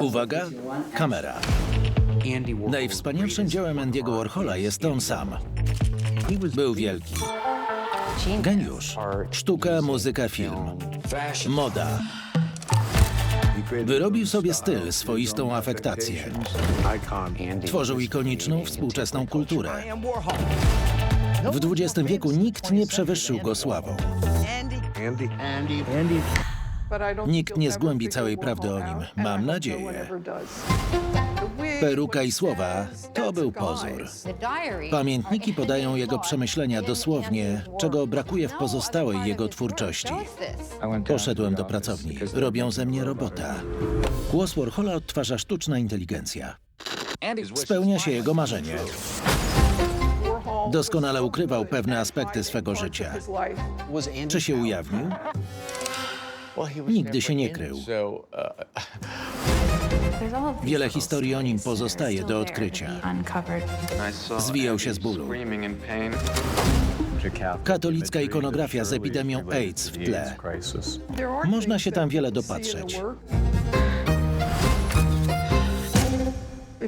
Uwaga, kamera. Andy. Najwspanialszym dziełem Andy'ego Warhola jest on sam. Był wielki. Geniusz. Sztuka, muzyka, film. Moda. Wyrobił sobie styl, swoistą afektację. Andy. Tworzył ikoniczną, współczesną kulturę. W XX wieku nikt nie przewyższył go sławą. Nikt nie zgłębi całej prawdy o nim. Mam nadzieję. Peruka i słowa to był pozór. Pamiętniki podają jego przemyślenia dosłownie, czego brakuje w pozostałej jego twórczości. Poszedłem do pracowni. Robią ze mnie robota. Głos Warhola odtwarza sztuczna inteligencja. Spełnia się jego marzenie. Doskonale ukrywał pewne aspekty swego życia. Czy się ujawnił? Nigdy się nie krył. Wiele historii o nim pozostaje do odkrycia. Zwijał się z bólu. Katolicka ikonografia z epidemią AIDS w tle. Można się tam wiele dopatrzeć.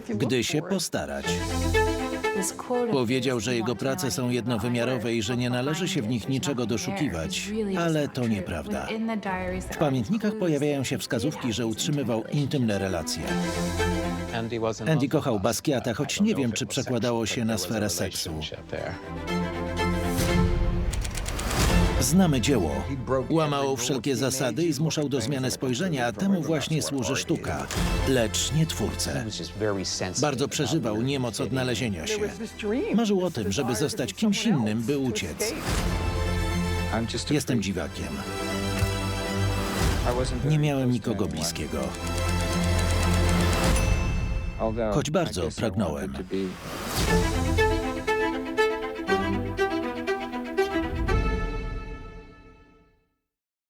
Gdy się postarać. Powiedział, że jego prace są jednowymiarowe i że nie należy się w nich niczego doszukiwać, ale to nieprawda. W pamiętnikach pojawiają się wskazówki, że utrzymywał intymne relacje. Andy kochał Basquiata, choć nie wiem, czy przekładało się na sferę seksu. Znamy dzieło. Łamał wszelkie zasady i zmuszał do zmiany spojrzenia, a temu właśnie służy sztuka, lecz nie twórcę. Bardzo przeżywał niemoc odnalezienia się. Marzył o tym, żeby zostać kimś innym, by uciec. Jestem dziwakiem. Nie miałem nikogo bliskiego. Choć bardzo pragnąłem.